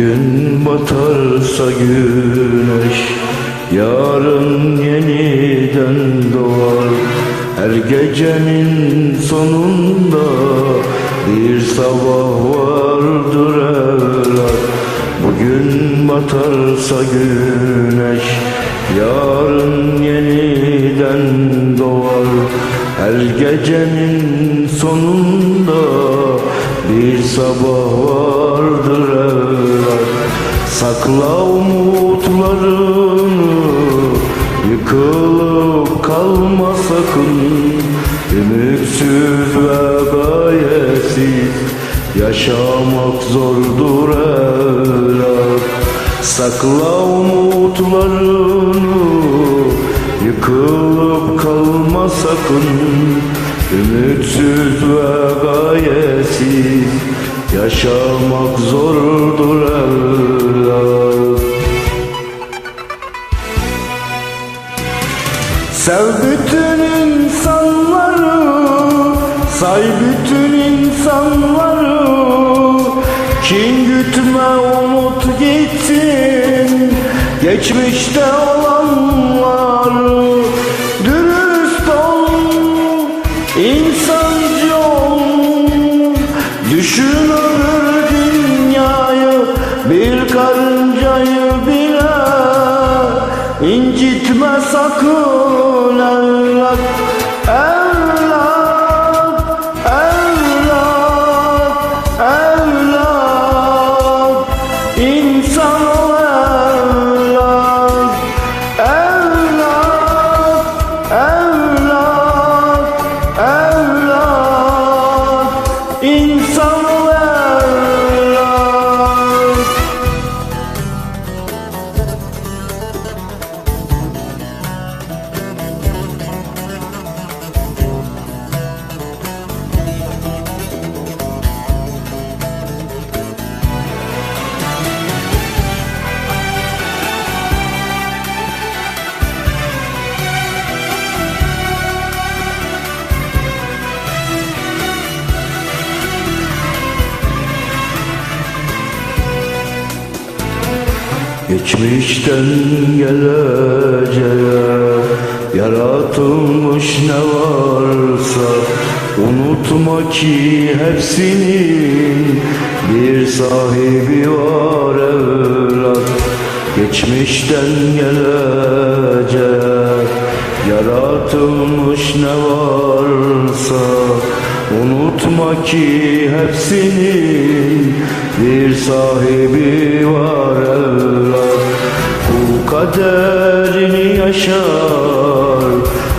Bugün batarsa güneş Yarın yeniden doğar. Her gecenin sonunda Bir sabah vardır evlat. Bugün batarsa güneş Yarın yeniden doğar. Her gecenin sonunda Bir sabah vardır Sakla umutlarını Yıkılıp kalma sakın. Ümitsiz ve gayesiz Yaşamak zordur evlat. Sakla umutlarını insanları Kin gütme umut gitsin. Geçmişte olanları Dürüst ol insancı ol. Düşün öbür dünyayı Bir karıncayı bile İncitme sakın Evlat, İnsan Geçmişten geleceğe yaratılmış ne varsa Unutma ki hepsinin bir sahibi var evlat. Geçmişten geleceğe yaratılmış ne varsa Unutma ki hepsinin bir sahibi var evlat Kul kaderini yaşar.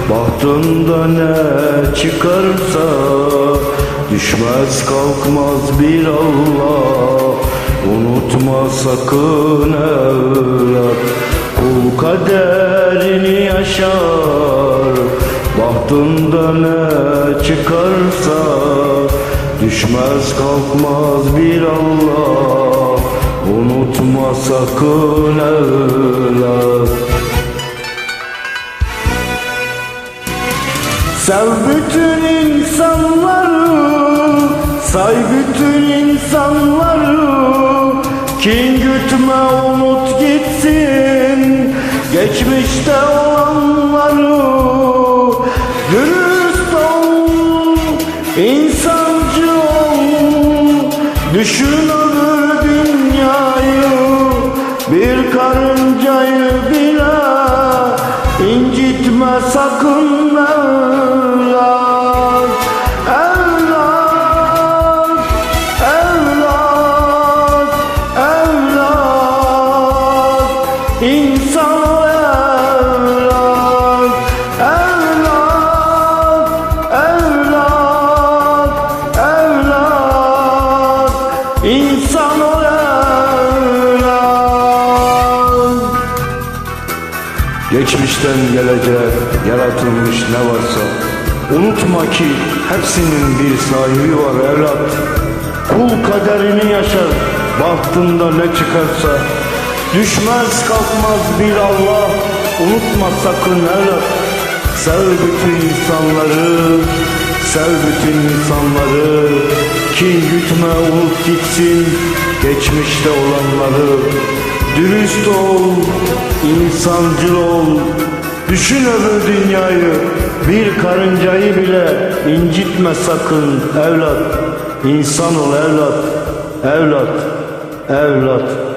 Bahtında ne çıkarsa Düşmez kalkmaz bir Allah. Unutma sakın evlat Kul kaderini yaşar. Bahtında ne çıkarsa Düşmez kalkmaz bir Allah. Unutma sakın evlat Sev bütün insanları Say bütün insanları. Kin gütme umut gitsin. Geçmişte olanları Bir Geçmişten geleceğe yaratılmış ne varsa Unutma ki hepsinin bir sahibi var evlat. Kul kaderini yaşar bahtında ne çıkarsa. Düşmez kalkmaz bir Allah unutma sakın evlat. Sev bütün insanları Sev bütün insanları. Kin gütme unut gitsin Geçmişte olanları Dürüst ol, insancıl ol. Düşün öbür dünyayı. Bir karıncayı bile incitme sakın evlat. İnsan ol evlat. Evlat, evlat